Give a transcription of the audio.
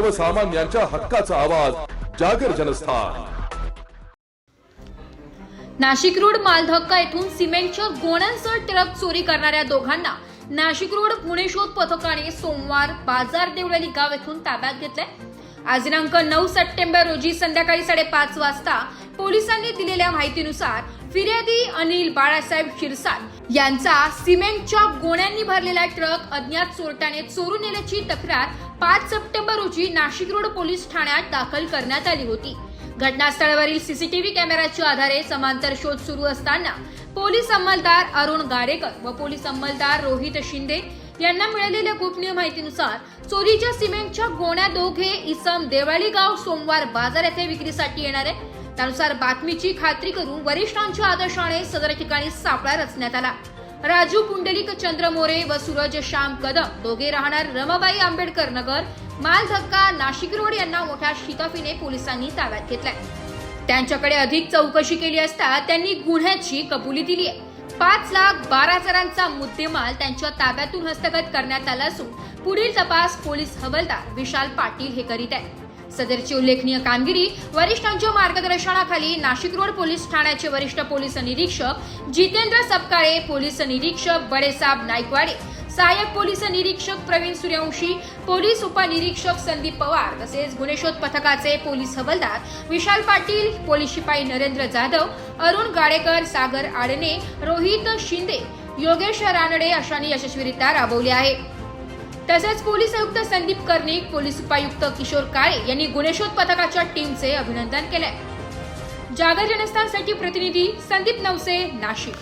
सर्वसामान्यांच्या हक्काचा आवाज जागर जनस्थान. नाशिक रोड मालधक्का येथून सिमेंटच्या गोण्यांसह ट्रक चोरी करणाऱ्या दोघांना नाशिक रोड पुणे शोध पथकाने सोमवार बाजार देवळाली गाव येथून ताब्यात घेतलंय. आज दिनांक नऊ सप्टेंबर रोजी संध्याकाळी साडेपाच वाजता पोलिसांनी दिलेल्या माहितीनुसार फिर्यादी अनिल बाळासाहेब शिरसाट यांचा सिमेंटच्या गोण्यांनी भरलेला ट्रक अज्ञात चोरट्याने चोरून नेल्याची तक्रार पाच सप्टेंबर रोजी नाशिक रोड पोलीस ठाण्यात दाखल करण्यात आली होती. घटनास्थळावरील सीसीटीव्ही कॅमेऱ्याच्या आधारे समांतर शोध सुरू असताना पोलीस अंमलदार अरुण गाडेकर व पोलीस अंमलदार रोहित शिंदे यांना मिळालेल्या गोपनीय माहितीनुसार चोरीच्या सिमेंटच्या गोण्या दोघे इसम देवाळी गाव सोमवार बाजार येथे विक्रीसाठी येणार. आहे त्यानुसार बातमीची खात्री करून वरिष्ठांच्या आदेशाने सदर ठिकाणी सापळा रचण्यात आला. राजू पुंडलिक चंद्र मोरे व सूरज श्याम कदम दोघे राहणार रमाबाई आंबेडकर नगर माल धक्का नाशिक रोड यांना मोठ्या शिताफीने पोलिसांनी ताब्यात घेतलाय. त्यांच्याकडे अधिक चौकशी केली असता त्यांनी गुन्ह्याची कबुली दिली आहे. पाच लाख बारा हजारांचा मुद्देमाल त्यांच्या ताब्यातून हस्तगत करण्यात आला असून पुढील तपास पोलीस हवालदार विशाल पाटील हे करीत आहेत. सदरची उल्लेखनीय कामगिरी वरिष्ठांच्या मार्गदर्शनाखाली नाशिक रोड पोलीस ठाण्याचे वरिष्ठ पोलीस निरीक्षक जितेंद्र सपकाळे पोलीस निरीक्षक बडेसाब नाईकवाडे सहाय्यक पोलीस निरीक्षक प्रवीण सूर्यवंशी पोलीस उपनिरीक्षक संदीप पवार तसेच गुन्हेशोध पथकाचे पोलीस हवालदार विशाल पाटील पोलीस शिपाई नरेंद्र जाधव अरुण गाडेकर सागर आडणे रोहित शिंदे योगेश रानडे अशांनी यशस्वीरित्या राबवले आहे तसेच पोलीस आयुक्त संदीप कर्णिक पोलीस उपायुक्त किशोर काळे यांनी गुन्हेशोध पथकाच्या टीमचे अभिनंदन केले जागर जनस्थानसाठी प्रतिनिधी संदीप नवसे नाशिक.